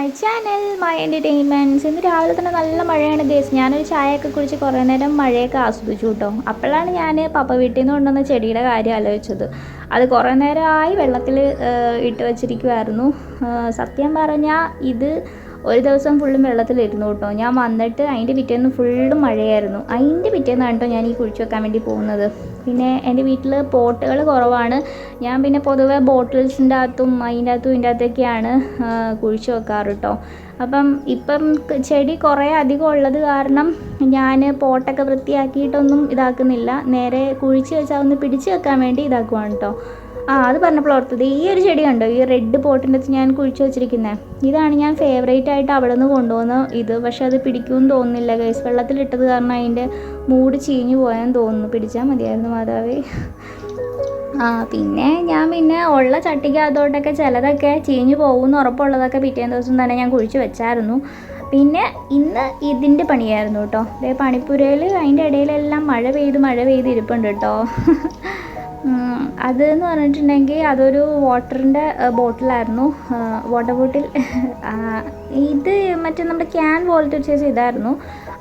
My channel my entertainments ഇന്ന് രാവിലെ തന്നെ നല്ല മഴയാണ് ഗേസ്. ഞാനൊരു ചായയൊക്കെ കുടിച്ച് കുറേ നേരം മഴയൊക്കെ ആസ്വദിച്ചു കേട്ടോ. അപ്പോഴാണ് ഞാൻ പപ്പ വീട്ടിൽ നിന്ന് കൊണ്ടുവന്ന ചെടിയുടെ കാര്യം ആലോചിച്ചത്. അത് കുറേ നേരമായി വെള്ളത്തിൽ ഇട്ട് വച്ചിരിക്കുമായിരുന്നു സത്യം പറഞ്ഞാൽ ഇത് ഒരു ദിവസം ഫുള്ളും വെള്ളത്തിലിരുന്നു കേട്ടോ. ഞാൻ വന്നിട്ട് അതിന്റെ പിറ്റേന്ന് ഫുള്ളും മഴയായിരുന്നു. അതിന്റെ പിറ്റേന്നാണ് കേട്ടോ ഞാൻ ഈ കുഴിച്ച് വെക്കാൻ വേണ്ടി പോകുന്നത്. പിന്നെ എന്റെ വീട്ടിൽ പോട്ടുകൾ കുറവാണ്. ഞാൻ പിന്നെ പൊതുവെ ബോട്ടിൽസിന്റെ അകത്തും അതിന്റെ അകത്തും ഇതിന്റെ അകത്തൊക്കെയാണ് കുഴിച്ച് വെക്കാറ് കേട്ടോ അപ്പം ഇപ്പം ചെടി കുറേ അധികം ഉള്ളത് കാരണം ഞാൻ പോട്ടൊക്കെ വൃത്തിയാക്കിയിട്ടൊന്നും ഇതാക്കുന്നില്ല. നേരെ കുഴിച്ച് വെച്ചാൽ ഒന്ന് പിടിച്ച് വെക്കാൻ വേണ്ടി ഇതാക്കുവാണ് കേട്ടോ ആ അത് പറഞ്ഞപ്പോൾ ഓർത്തത്. ഈ ഒരു ചെടി കണ്ടോ? ഈ റെഡ് പോട്ടിന്റെ ഞാൻ കുഴിച്ചു വെച്ചിരിക്കുന്നത് ഇതാണ് ഞാൻ ഫേവറേറ്റ് ആയിട്ട് അവിടെ നിന്ന് കൊണ്ടുവന്ന ഇത്. പക്ഷെ അത് പിടിക്കുമെന്ന് തോന്നുന്നില്ല ഗൈസ് വെള്ളത്തിലിട്ടത് കാരണം അതിന്റെ മൂട് ചീഞ്ഞു പോയാന്ന് തോന്നുന്നു. പിടിച്ചാൽ മതിയായിരുന്നു മാതാവേ. ആ പിന്നെ ഞാൻ പിന്നെ ഉള്ള ചട്ടിക്ക് അതോട്ടൊക്കെ ചിലതൊക്കെ ചീഞ്ഞു പോകുമെന്ന് ഉറപ്പുള്ളതൊക്കെ പിറ്റേന്ന് ദിവസം തന്നെ ഞാൻ കുഴിച്ചു വെച്ചായിരുന്നു. പിന്നെ ഇന്ന് ഇതിന്റെ പണിയായിരുന്നു കേട്ടോ. പണിപ്പുരയിൽ അതിന്റെ ഇടയിലെല്ലാം മഴ പെയ്ത് മഴ പെയ്ത് ഇരിപ്പുണ്ട് കേട്ടോ. അത് എന്ന് പറഞ്ഞിട്ടുണ്ടെങ്കിൽ അതൊരു വാട്ടറിന്റെ ബോട്ടിലായിരുന്നു വാട്ടർ ബോട്ടിൽ ഇത് മറ്റേ നമ്മുടെ ക്യാൻ പോലത്തെ ഒരു ചേച്ചി ഇതായിരുന്നു.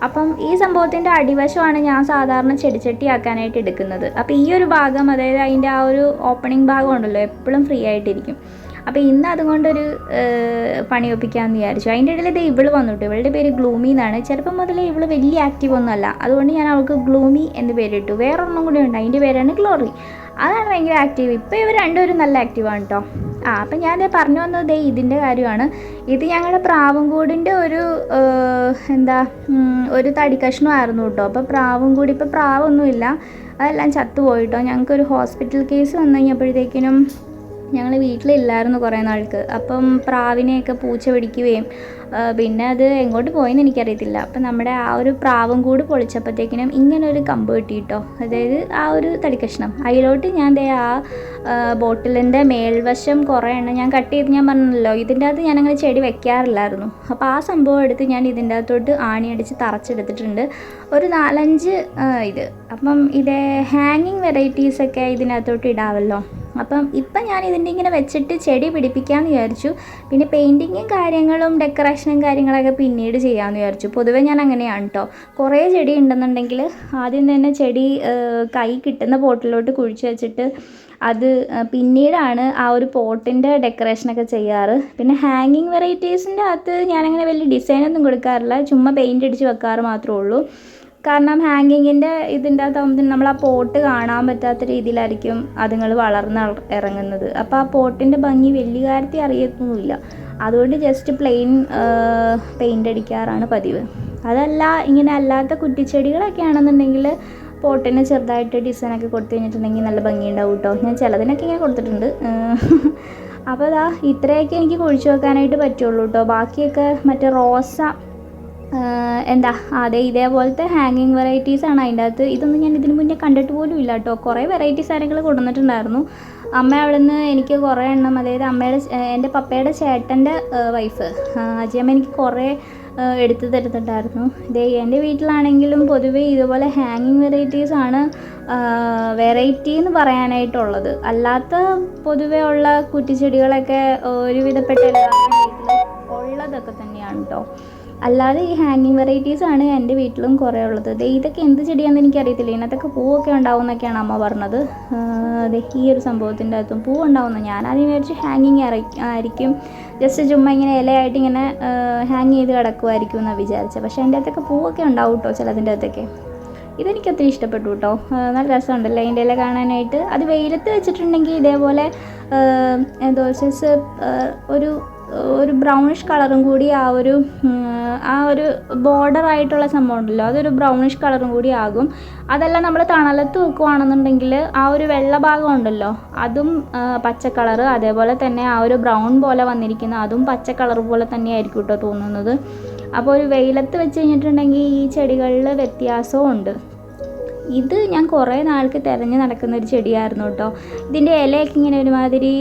അപ്പം ഈ സംഭവത്തിന്റെ അടിവശമാണ് ഞാൻ സാധാരണ ചെടിച്ചട്ടി ആക്കാനായിട്ട് എടുക്കുന്നത്. അപ്പോൾ ഈ ഒരു ഭാഗം അതായത് അതിന്റെ ആ ഒരു ഓപ്പണിംഗ് ഭാഗം ഉണ്ടല്ലോ എപ്പോഴും ഫ്രീ ആയിട്ടിരിക്കും. അപ്പോൾ ഇന്ന് അതുകൊണ്ടൊരു പണി ഒപ്പിക്കാമെന്ന് വിചാരിച്ചു. അതിന്റെ ഇടയിൽ ഇത് ഇവൾ വന്നിട്ടു ഇവളുടെ പേര് ഗ്ലൂമി എന്നാണ്. ചെറുപ്പം മുതലേ ഇവൾ വലിയ ആക്റ്റീവ് ഒന്നുമല്ല. അതുകൊണ്ട് ഞാൻ അവൾക്ക് ഗ്ലൂമി എന്ന് പേരിട്ടു. വേറൊരെണ്ണം കൂടി ഉണ്ട്. അതിന്റെ പേരാണ് ഗ്ലോറി. അതാണ് ഭയങ്കര ആക്റ്റീവ് ഇപ്പോൾ ഇവർ രണ്ടുപേരും നല്ല ആക്റ്റീവാണ് കേട്ടോ ആ അപ്പം ഞാൻ പറഞ്ഞു വന്നത് ദേ ഇതിന്റെ കാര്യമാണ്. ഇത് ഞങ്ങളുടെ പ്രാവുംകൂടിന്റെ ഒരു എന്താ ഒരു തടി കഷ്ണമായിരുന്നു കേട്ടോ അപ്പോൾ പ്രാവും കൂടി ഇപ്പോൾ പ്രാവൊന്നുമില്ല. അതെല്ലാം ചത്തുപോയിട്ടോ ഞങ്ങൾക്കൊരു ഹോസ്പിറ്റൽ കേസ് വന്നു കഴിഞ്ഞപ്പോഴത്തേക്കിനും ഞങ്ങൾ വീട്ടിലില്ലായിരുന്നു കുറേ നാൾക്ക്. അപ്പം പ്രാവിനെയൊക്കെ പൂച്ച പിടിക്കുകയും പിന്നെ അത് എങ്ങോട്ട് പോയെന്ന് എനിക്കറിയത്തില്ല. അപ്പം നമ്മുടെ ആ ഒരു പ്രാവും കൂടി പൊളിച്ചപ്പോഴത്തേക്കിനും ഇങ്ങനെ ഒരു കമ്പ് കിട്ടിയിട്ടോ. അതായത് ആ ഒരു തടിക്കഷ്ണം. അതിലോട്ട് ഞാൻ ദേ ആ ബോട്ടിലിന്റെ മേൽവശം കുറേ എണ്ണം ഞാൻ കട്ട് ചെയ്ത് ഞാൻ പറഞ്ഞല്ലോ ഇതിന്റെ അകത്ത് ഞാൻ അങ്ങനെ ചെടി വെക്കാറില്ലായിരുന്നു. അപ്പോൾ ആ സംഭവം എടുത്ത് ഞാൻ ഇതിന്റെ അകത്തോട്ട് ആണി അടിച്ച് തറച്ചെടുത്തിട്ടുണ്ട്. ഒരു നാലഞ്ച് ഇത്. അപ്പം ഇതേ ഹാങ്ങിങ് വെറൈറ്റീസൊക്കെ ഇതിനകത്തോട്ട് ഇടാമല്ലോ അപ്പം ഇപ്പം ഞാൻ ഇതിന്റെ ഇങ്ങനെ വെച്ചിട്ട് ചെടി പിടിപ്പിക്കാമെന്ന് വിചാരിച്ചു. പിന്നെ പെയിന്റിങ്ങും കാര്യങ്ങളും ഡെക്കറേഷനും കാര്യങ്ങളൊക്കെ പിന്നീട് ചെയ്യാമെന്ന് വിചാരിച്ചു. പൊതുവേ ഞാൻ അങ്ങനെയാണ് കേട്ടോ കുറേ ചെടി ഉണ്ടെന്നുണ്ടെങ്കിൽ ആദ്യം തന്നെ ചെടി കൈ കിട്ടുന്ന പോട്ടിലോട്ട് കുഴിച്ച് വെച്ചിട്ട് അത് പിന്നീടാണ് ആ ഒരു പോട്ടിന്റെ ഡെക്കറേഷനൊക്കെ ചെയ്യാറ്. പിന്നെ ഹാങ്ങിങ് വെറൈറ്റീസിന്റെ അകത്ത് ഞാനങ്ങനെ വലിയ ഡിസൈനൊന്നും കൊടുക്കാറില്ല. ചുമ്മാ പെയിന്റ് അടിച്ച് വെക്കാറ് മാത്രമേ ഉള്ളൂ. കാരണം ഹാങ്ങിങ്ങിന്റെ ഇതിന്റെ അകത്താകുമ്പോൾ നമ്മൾ ആ പോട്ട് കാണാൻ പറ്റാത്ത രീതിയിലായിരിക്കും അതുങ്ങൾ വളർന്ന് ഇറങ്ങുന്നത് അപ്പോൾ ആ പോട്ടിന്റെ ഭംഗി വലിയ കാര്യത്തിൽ അറിയുന്നില്ല അതുകൊണ്ട് ജസ്റ്റ് പ്ലെയിൻ പെയിന്റ് അടിക്കാറാണ് പതിവ്. അതല്ല ഇങ്ങനെ അല്ലാത്ത കുറ്റിച്ചെടികളൊക്കെ ആണെന്നുണ്ടെങ്കിൽ പോട്ടിന് ചെറുതായിട്ട് ഡിസൈനൊക്കെ കൊടുത്തു കഴിഞ്ഞിട്ടുണ്ടെങ്കിൽ നല്ല ഭംഗിയുണ്ടാവും കേട്ടോ ഞാൻ ചിലതിനൊക്കെ ഇങ്ങനെ കൊടുത്തിട്ടുണ്ട്. അപ്പോൾ അതാ ഇത്രയൊക്കെ എനിക്ക് കുഴിച്ചു വെക്കാനായിട്ട് പറ്റുള്ളൂ കേട്ടോ ബാക്കിയൊക്കെ മറ്റേ റോസ എന്താ അതെ ഇതേപോലത്തെ ഹാങ്ങിങ് വെറൈറ്റീസ് ആണ് അതിന്റെ അകത്ത്. ഇതൊന്നും ഞാൻ ഇതിന് മുന്നേ കണ്ടിട്ട് പോലും ഇല്ല കേട്ടോ. കുറേ വെറൈറ്റി സാധനങ്ങൾ കൊണ്ടുവന്നിട്ടുണ്ടായിരുന്നു. അമ്മ അവിടെ നിന്ന് എനിക്ക് കുറേ എണ്ണം അതായത് അമ്മയുടെ എന്റെ പപ്പയുടെ ചേട്ടന്റെ വൈഫ് അജിയമ്മ എനിക്ക് കുറേ എടുത്തു തരുന്നുണ്ടായിരുന്നു. ഇതേ എന്റെ വീട്ടിലാണെങ്കിലും പൊതുവേ ഇതുപോലെ ഹാങ്ങിങ് വെറൈറ്റീസ് ആണ് വെറൈറ്റി എന്ന് പറയാനായിട്ടുള്ളത്. അല്ലാത്ത പൊതുവേ ഉള്ള കുറ്റിച്ചെടികളൊക്കെ ഒരുവിധപ്പെട്ട എല്ലാവരുടെ വീട്ടിൽ ഉള്ളതൊക്കെ തന്നെയാണ് കേട്ടോ അല്ലാതെ ഈ ഹാങ്ങിങ് വെറൈറ്റീസ് ആണ് എന്റെ വീട്ടിലും കുറേ ഉള്ളത്. ദേ ഇതൊക്കെ എന്ത് ചെടിയാണെന്ന് എനിക്കറിയത്തില്ല. ഇതിനകത്തൊക്കെ പൂവൊക്കെ ഉണ്ടാവും എന്നൊക്കെയാണ് അമ്മ പറഞ്ഞത്. ദേ ഈ ഒരു സംഭവത്തിന്റെ അകത്തും പൂ ഉണ്ടാവുന്നു ഞാൻ ആദ്യം വിചാരിച്ചു ഹാങ്ങിങ് ആയിരിക്കും. ജസ്റ്റ് ചുമ്മാ ഇങ്ങനെ ഇലയായിട്ട് ഇങ്ങനെ ഹാങ് ചെയ്ത് കിടക്കുമായിരിക്കും എന്നാണ് വിചാരിച്ചത് പക്ഷേ എന്റെ അകത്തൊക്കെ പൂവൊക്കെ ഉണ്ടാവും കേട്ടോ ചിലതിന്റെ അകത്തൊക്കെ. ഇതെനിക്ക് ഒത്തിരി ഇഷ്ടപ്പെട്ടു കേട്ടോ നല്ല രസമുണ്ടല്ലോ അതിന്റെ ഇല കാണാനായിട്ട്? അത് വെയിലത്ത് വെച്ചിട്ടുണ്ടെങ്കിൽ ഇതേപോലെ സൈസ് ഒരു ഒരു ബ്രൗണിഷ് കളറും കൂടി ആ ഒരു ആ ഒരു ബോർഡർ ആയിട്ടുള്ള സംഭവം ഉണ്ടല്ലോ. അതൊരു ബ്രൗണിഷ് കളറും കൂടി ആകും. അതെല്ലാം നമ്മൾ തണലത്ത് വെക്കുവാണെന്നുണ്ടെങ്കിൽ ആ ഒരു വെള്ള ഭാഗം ഉണ്ടല്ലോ. അതും പച്ച കളറ് അതേപോലെ തന്നെ ആ ഒരു ബ്രൗൺ പോലെ വന്നിരിക്കുന്ന അതും പച്ച കളർ പോലെ തന്നെയായിരിക്കും കേട്ടോ തോന്നുന്നത്. അപ്പോൾ ഒരു വെയിലത്ത് വെച്ച് കഴിഞ്ഞിട്ടുണ്ടെങ്കിൽ ഈ ചെടികളിൽ വ്യത്യാസവും ഉണ്ട്. ഇത് ഞാൻ കുറേ നാൾക്ക് തിരഞ്ഞു നടക്കുന്ന ഒരു ചെടിയായിരുന്നു കേട്ടോ. ഇതിന്റെ ഇലയൊക്കെ ഇങ്ങനെ ഒരുമാതിരി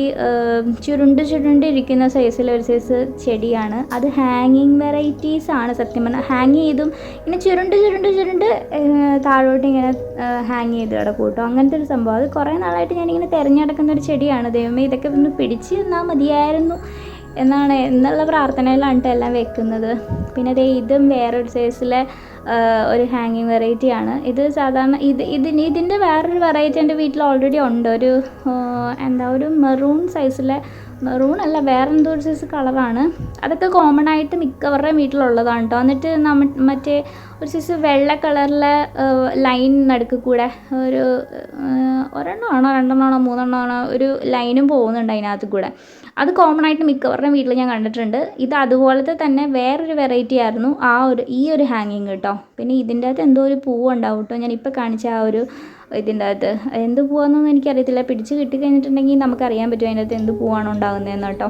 ചുരുണ്ട് ചുരുണ്ട് ഇരിക്കുന്ന സൈസിൽ ഒരു സൈസ് ചെടിയാണ്. അത് ഹാങ്ങിങ് വെറൈറ്റീസ് ആണ് സത്യം പറഞ്ഞാൽ ഹാങ് ചെയ്തും ഇങ്ങനെ ചുരുണ്ട് ചുരുണ്ട് ചുരുണ്ട് താഴോട്ട് ഇങ്ങനെ ഹാങ് ചെയ്ത് കിടക്കും കേട്ടോ. അങ്ങനത്തെ ഒരു സംഭവം. അത് കുറേ നാളായിട്ട് ഞാനിങ്ങനെ തിരഞ്ഞെടുക്കുന്ന ഒരു ചെടിയാണ്. ദൈവമേ ഇതൊക്കെ ഒന്ന് പിടിച്ച് നിന്നാൽ മതിയായിരുന്നു. എന്നാണ് എന്നുള്ള പ്രാർത്ഥനയിലാണ് എല്ലാം വെക്കുന്നത്. പിന്നെ ദേ ഇതും വേറൊരു സൈസിലെ ഒരു ഹാങ്ങിങ് വെറൈറ്റി ആണ്. ഇത് സാധാരണ ഇത് ഇതിന് ഇതിന്റെ വേറൊരു വെറൈറ്റി എന്റെ വീട്ടിൽ ഓൾറെഡി ഉണ്ട്. ഒരു എന്താ ഒരു മെറൂൺ സൈസിലെ മെറൂൺ അല്ല വേറെ എന്തോ ഒരു സൈസ് കളറാണ്. അതൊക്കെ കോമൺ ആയിട്ട് മിക്കവരുടെയും വീട്ടിലുള്ളതാണ് കേട്ടോ എന്നിട്ട് നമ്മ മറ്റേ ഒരു സൈസ് വെള്ള കളറിലെ ലൈൻ നടുക്ക് കൂടെ ഒരു ഒരെണ്ണമാണോ രണ്ടെണ്ണമാണോ മൂന്നെണ്ണമാണോ ഒരു ലൈനും പോകുന്നുണ്ട് അതിനകത്ത് കൂടെ. അത് കോമൺ ആയിട്ട് മിക്കവരുടെയും വീട്ടിൽ ഞാൻ കണ്ടിട്ടുണ്ട്. ഇത് അതുപോലത്തെ തന്നെ വേറൊരു വെറൈറ്റി ആയിരുന്നു ആ ഒരു ഈ ഒരു ഹാങ്ങിങ് കേട്ടോ പിന്നെ ഇതിന്റെ അകത്ത് എന്തോ ഒരു പൂവ് ഉണ്ടാവും കേട്ടോ ഞാൻ ഇപ്പോൾ കാണിച്ച ആ ഒരു ഇതിന്റെ അകത്ത്. എന്ത് പൂവാണെന്നൊന്നും എനിക്കറിയത്തില്ല. പിടിച്ച് കിട്ടി കഴിഞ്ഞിട്ടുണ്ടെങ്കിൽ നമുക്കറിയാൻ പറ്റും അതിന്റെ അകത്ത് എന്ത് പൂവാണ് ഉണ്ടാകുന്നതെന്ന് കേട്ടോ.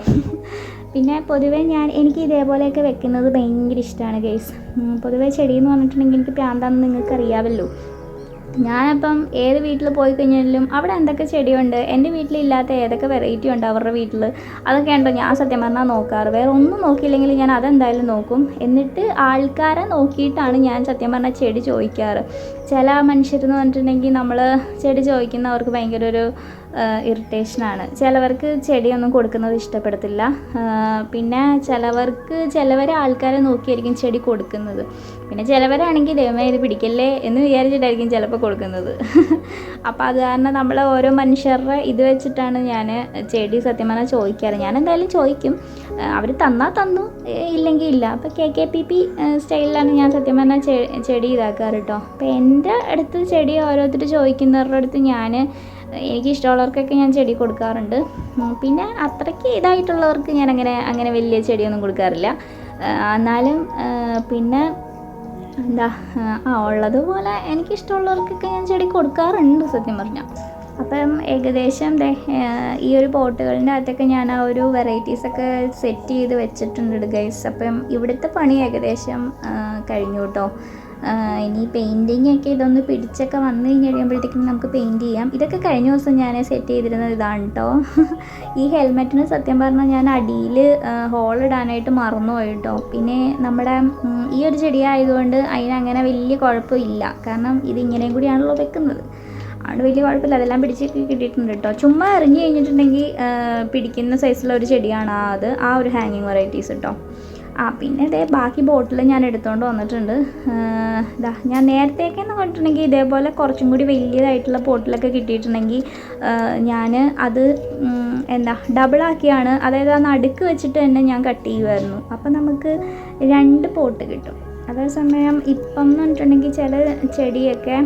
പിന്നെ പൊതുവേ ഞാൻ എനിക്ക് ഇതേപോലെയൊക്കെ വെക്കുന്നത് ഭയങ്കര ഇഷ്ടമാണ് ഗെയ്സ് പൊതുവേ ചെടി എന്ന് പറഞ്ഞിട്ടുണ്ടെങ്കിൽ എനിക്ക് പ്രാന്താണെന്ന് നിങ്ങൾക്ക് അറിയാമല്ലോ ഞാനപ്പം ഏത് വീട്ടിൽ പോയി കഴിഞ്ഞാലും അവിടെ എന്തൊക്കെ ചെടിയുണ്ട് എന്റെ വീട്ടിലില്ലാത്ത ഏതൊക്കെ വെറൈറ്റി ഉണ്ട് അവരുടെ വീട്ടിൽ അതൊക്കെ ഉണ്ടോ ഞാൻ സത്യം പറഞ്ഞാൽ നോക്കാറ്. വേറെ ഒന്നും നോക്കിയില്ലെങ്കിൽ ഞാൻ അതെന്തായാലും നോക്കും. എന്നിട്ട് ആൾക്കാരെ നോക്കിയിട്ടാണ് ഞാൻ സത്യം പറഞ്ഞാൽ ചെടി ചോദിക്കാറ്. ചില മനുഷ്യരെന്ന് പറഞ്ഞിട്ടുണ്ടെങ്കിൽ നമ്മൾ ചെടി ചോദിക്കുന്നവർക്ക് ഭയങ്കര ഒരു ഇറിറ്റേഷനാണ് ചിലവർക്ക് ചെടിയൊന്നും കൊടുക്കുന്നത് ഇഷ്ടപ്പെടത്തില്ല. പിന്നെ ചിലവർക്ക് ചിലവരെ ആൾക്കാരെ നോക്കിയായിരിക്കും ചെടി കൊടുക്കുന്നത്. പിന്നെ ചിലവരാണെങ്കിൽ ദൈവമേ ഇത് പിടിക്കല്ലേ എന്ന് വിചാരിച്ചിട്ടായിരിക്കും ചിലപ്പോൾ കൊടുക്കുന്നത്. അപ്പോൾ അത് കാരണം നമ്മൾ ഓരോ മനുഷ്യരുടെ ഇത് വെച്ചിട്ടാണ് ഞാൻ ചെടി സത്യം പറഞ്ഞാൽ ചോദിക്കാറ്. ഞാൻ എന്തായാലും ചോദിക്കും. അവർ തന്നാൽ തന്നു ഇല്ലെങ്കിൽ ഇല്ല. അപ്പോൾ കെ കെ പി പി സ്റ്റൈലിലാണ് ഞാൻ സത്യം പറഞ്ഞാൽ ചെടി ഇതാക്കാറ് കേട്ടോ. അപ്പോൾ എന്റെ അടുത്ത് ചെടി ഓരോരുത്തർ ചോദിക്കുന്നവരുടെ അടുത്ത് ഞാൻ എനിക്ക് ഇഷ്ടമുള്ളവർക്കൊക്കെ ഞാൻ ചെടി കൊടുക്കാറുണ്ട്. പിന്നെ അത്രയ്ക്ക് ഇതായിട്ടുള്ളവർക്ക് ഞാൻ അങ്ങനെ അങ്ങനെ വലിയ ചെടിയൊന്നും കൊടുക്കാറില്ല. എന്നാലും പിന്നെ എന്താ ആ ഉള്ളതുപോലെ എനിക്കിഷ്ടമുള്ളവർക്കൊക്കെ ഞാൻ ചെടി കൊടുക്കാറുണ്ട് സത്യം പറഞ്ഞാൽ അപ്പം ഏകദേശം ഈ ഒരു പോട്ടുകളിന്റെ അകത്തൊക്കെ ഞാൻ ആ ഒരു വെറൈറ്റീസൊക്കെ സെറ്റ് ചെയ്ത് വെച്ചിട്ടുണ്ട് ഗൈസ് അപ്പം ഇവിടുത്തെ പണി ഏകദേശം കഴിഞ്ഞു കേട്ടോ. ഇനി പെയിന്റിങ് ഒക്കെ ഇതൊന്ന് പിടിച്ചൊക്കെ വന്നു കഴിഞ്ഞ് കഴിയുമ്പോഴത്തേക്കും നമുക്ക് പെയിന്റ് ചെയ്യാം. ഇതൊക്കെ കഴിഞ്ഞ ദിവസം ഞാൻ സെറ്റ് ചെയ്തിരുന്നത് ഇതാണ് കേട്ടോ ഈ ഹെൽമെറ്റിന് സത്യം പറഞ്ഞാൽ ഞാൻ അടിയിൽ ഹോൾ ഇടാനായിട്ട് മറന്നുപോയി കേട്ടോ പിന്നെ നമ്മുടെ ഈ ഒരു ചെടി ആയതുകൊണ്ട് അതിനങ്ങനെ വലിയ കുഴപ്പമില്ല. കാരണം ഇത് ഇങ്ങനെയും കൂടിയാണല്ലോ വെക്കുന്നത്. അതുകൊണ്ട് വലിയ കുഴപ്പമില്ല. അതെല്ലാം പിടിച്ച് കിട്ടിയിട്ടുണ്ട് കേട്ടോ ചുമ്മാ എറിഞ്ഞു കഴിഞ്ഞിട്ടുണ്ടെങ്കിൽ പിടിക്കുന്ന സൈസിലുള്ള ഒരു ചെടിയാണ് അത്. ആ ഒരു ഹാങ്ങിങ് വെറൈറ്റീസ് കേട്ടോ ആ പിന്നെ ഇതേ ബാക്കി ബോട്ടിൽ ഞാൻ എടുത്തുകൊണ്ട് വന്നിട്ടുണ്ട്. ഇതാ ഞാൻ നേരത്തെയൊക്കെ എന്ന് പറഞ്ഞിട്ടുണ്ടെങ്കിൽ ഇതേപോലെ കുറച്ചും കൂടി വലിയതായിട്ടുള്ള ബോട്ടിലൊക്കെ കിട്ടിയിട്ടുണ്ടെങ്കിൽ ഞാൻ അത് എന്താ ഡബിളാക്കിയാണ് അതായത് ആ നടുക്ക് വെച്ചിട്ട് തന്നെ ഞാൻ കട്ട് ചെയ്യുമായിരുന്നു അപ്പം നമുക്ക് രണ്ട് പോട്ട് കിട്ടും. അതേസമയം ഇപ്പം എന്ന് പറഞ്ഞിട്ടുണ്ടെങ്കിൽ ചില ചെടിയൊക്കെ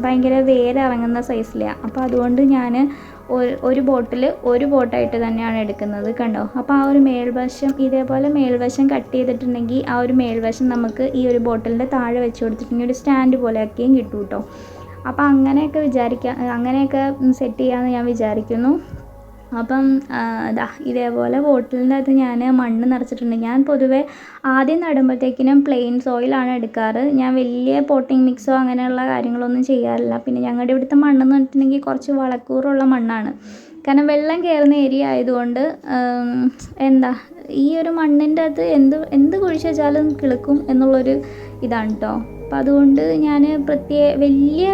ഭയങ്കര വേരിറങ്ങുന്ന സൈസിലാണ് അപ്പോൾ അതുകൊണ്ട് ഞാൻ ഒരു ബോട്ടിൽ ഒരു ബോട്ടായിട്ട് തന്നെയാണ് എടുക്കുന്നത് കണ്ടോ? അപ്പോൾ ആ ഒരു മേൽവശം ഇതേപോലെ മേൽവശം കട്ട് ചെയ്തിട്ടുണ്ടെങ്കിൽ ആ ഒരു മേൽവശം നമുക്ക് ഈ ഒരു ബോട്ടിലിന്റെ താഴെ വെച്ച് കൊടുത്തിട്ടുണ്ടെങ്കിൽ ഒരു സ്റ്റാൻഡ് പോലെയൊക്കെയും കിട്ടും കേട്ടോ അപ്പോൾ അങ്ങനെയൊക്കെ വിചാരിക്കാം അങ്ങനെയൊക്കെ സെറ്റ് ചെയ്യാമെന്ന് ഞാൻ വിചാരിക്കുന്നു. അപ്പം ദാ ഇതേപോലെ ബോട്ടിലിന്റെ അകത്ത് ഞാൻ മണ്ണ് നിറച്ചിട്ടുണ്ട്. ഞാൻ പൊതുവേ ആദ്യം നടുമ്പോഴത്തേക്കിനും പ്ലെയിൻ സോയിലാണ് എടുക്കാറ്. ഞാൻ വലിയ പോട്ടിംഗ് മിക്സോ അങ്ങനെയുള്ള കാര്യങ്ങളൊന്നും ചെയ്യാറില്ല. പിന്നെ ഞങ്ങളുടെ ഇവിടുത്തെ മണ്ണെന്ന് പറഞ്ഞിട്ടുണ്ടെങ്കിൽ കുറച്ച് വളക്കൂറുള്ള മണ്ണാണ്. കാരണം വെള്ളം കയറുന്ന ഏരിയ ആയതുകൊണ്ട് എന്താ ഈ ഒരു മണ്ണിന്റെ അകത്ത് എന്ത് എന്ത് കുഴിച്ച് വെച്ചാലും കിളുക്കും എന്നുള്ളൊരു ഇതാണ് കേട്ടോ അപ്പം അതുകൊണ്ട് ഞാൻ പ്രത്യേക വലിയ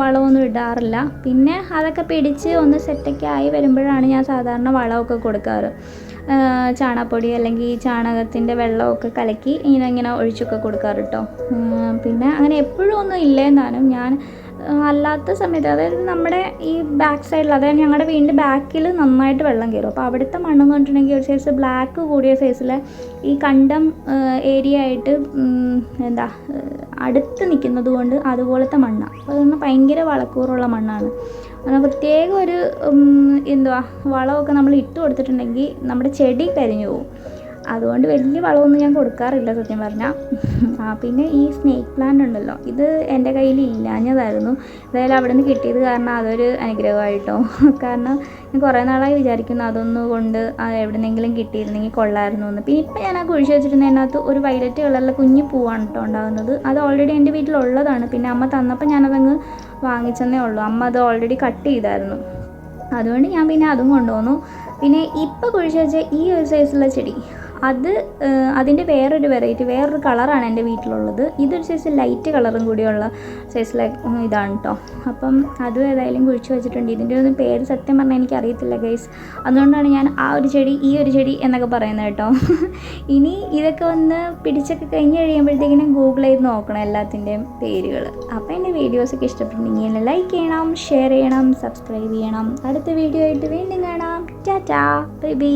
വളമൊന്നും ഇടാറില്ല. പിന്നെ അതൊക്കെ പിടിച്ച് ഒന്ന് സെറ്റൊക്കെ ആയി വരുമ്പോഴാണ് ഞാൻ സാധാരണ വളമൊക്കെ കൊടുക്കാറ്. ചാണകപ്പൊടി അല്ലെങ്കിൽ ചാണകത്തിന്റെ വെള്ളമൊക്കെ കലക്കി ഇങ്ങനെ ഇങ്ങനെ ഒഴിച്ചൊക്കെ കൊടുക്കാറ് കേട്ടോ പിന്നെ അങ്ങനെ എപ്പോഴും ഒന്നും ഇല്ലെന്നാലും ഞാൻ അല്ലാത്ത സമയത്ത് അതായത് നമ്മുടെ ഈ ബാക്ക് സൈഡിൽ അതായത് ഞങ്ങളുടെ വീടിന്റെ ബാക്കിൽ നന്നായിട്ട് വെള്ളം കയറും അപ്പോൾ അവിടുത്തെ മണ്ണെന്ന് പറഞ്ഞിട്ടുണ്ടെങ്കിൽ ഒരു സൈസ് ബ്ലാക്ക് കൂടിയ സൈസിലെ ഈ കണ്ടം ഏരിയ ആയിട്ട് എന്താ അടുത്ത് നിൽക്കുന്നത് കൊണ്ട് അതുപോലത്തെ മണ്ണാണ് അപ്പോൾ അതൊന്ന് ഭയങ്കര വളക്കൂറുള്ള മണ്ണാണ്. അങ്ങനെ പ്രത്യേക ഒരു എന്തുവാ വളമൊക്കെ നമ്മൾ ഇട്ട് കൊടുത്തിട്ടുണ്ടെങ്കിൽ നമ്മുടെ ചെടി കരിഞ്ഞു പോകും അതുകൊണ്ട് വലിയ വളമൊന്നും ഞാൻ കൊടുക്കാറില്ല സത്യം പറഞ്ഞാൽ പിന്നെ ഈ സ്നേക്ക് പ്ലാന്റ് ഉണ്ടല്ലോ ഇത് എന്റെ കയ്യിൽ ഇല്ലാഞ്ഞതായിരുന്നു. എന്തായാലും അവിടെ നിന്ന് കിട്ടിയത് കാരണം അതൊരു അനുഗ്രഹമായിട്ടോ. കാരണം ഞാൻ കുറേ നാളായി വിചാരിക്കുന്നു അതൊന്നു കൊണ്ട് എവിടെന്നെങ്കിലും കിട്ടിയിരുന്നെങ്കിൽ കൊള്ളായിരുന്നു എന്ന് പിന്നെ ഇപ്പം ഞാൻ ആ കുഴിച്ച് വെച്ചിട്ടുണ്ടതിനകത്ത് ഒരു വൈലറ്റ് കളറിലെ കുഞ്ഞു പൂവാണ് കേട്ടോ ഉണ്ടാകുന്നത്. അത് ഓൾറെഡി എന്റെ വീട്ടിലുള്ളതാണ്. പിന്നെ അമ്മ തന്നപ്പോൾ ഞാനതങ്ങ് വാങ്ങിച്ചെന്നേ ഉള്ളൂ. അമ്മ അത് ഓൾറെഡി കട്ട് ചെയ്തായിരുന്നു. അതുകൊണ്ട് ഞാൻ പിന്നെ അതും കൊണ്ടുവന്നു. പിന്നെ ഇപ്പോൾ കുഴിച്ച് വെച്ച ഈ ഒരു സൈസുള്ള ചെടി അത് അതിന്റെ വേറൊരു വെറൈറ്റി വേറൊരു കളറാണ് എന്റെ വീട്ടിലുള്ളത്. ഇതൊരു സൈസ് ലൈറ്റ് കളറും കൂടിയുള്ള സൈസിലെ ഇതാണ് കേട്ടോ അപ്പം അതും ഏതായാലും കുഴിച്ച് വെച്ചിട്ടുണ്ട്. ഇതിന്റെ ഒന്നും പേര് സത്യം പറഞ്ഞാൽ എനിക്ക് അറിയത്തില്ല ഗൈസ് അതുകൊണ്ടാണ് ഞാൻ ആ ഒരു ചെടി ഈ ഒരു ചെടി എന്നൊക്കെ പറയുന്നത് കേട്ടോ ഇനി ഇതൊക്കെ ഒന്ന് പിടിച്ചൊക്കെ കഴിഞ്ഞ് കഴിയുമ്പോഴത്തേക്കിനും ഗൂഗിൾ ചെയ്ത് നോക്കണം എല്ലാത്തിന്റെയും പേരുകൾ അപ്പോൾ എന്റെ വീഡിയോസൊക്കെ ഇഷ്ടപ്പെട്ടിട്ടുണ്ടെങ്കിൽ ലൈക്ക് ചെയ്യണം ഷെയർ ചെയ്യണം സബ്സ്ക്രൈബ് ചെയ്യണം. അടുത്ത വീഡിയോ ആയിട്ട് വീണ്ടും കാണാം. Tata bye bye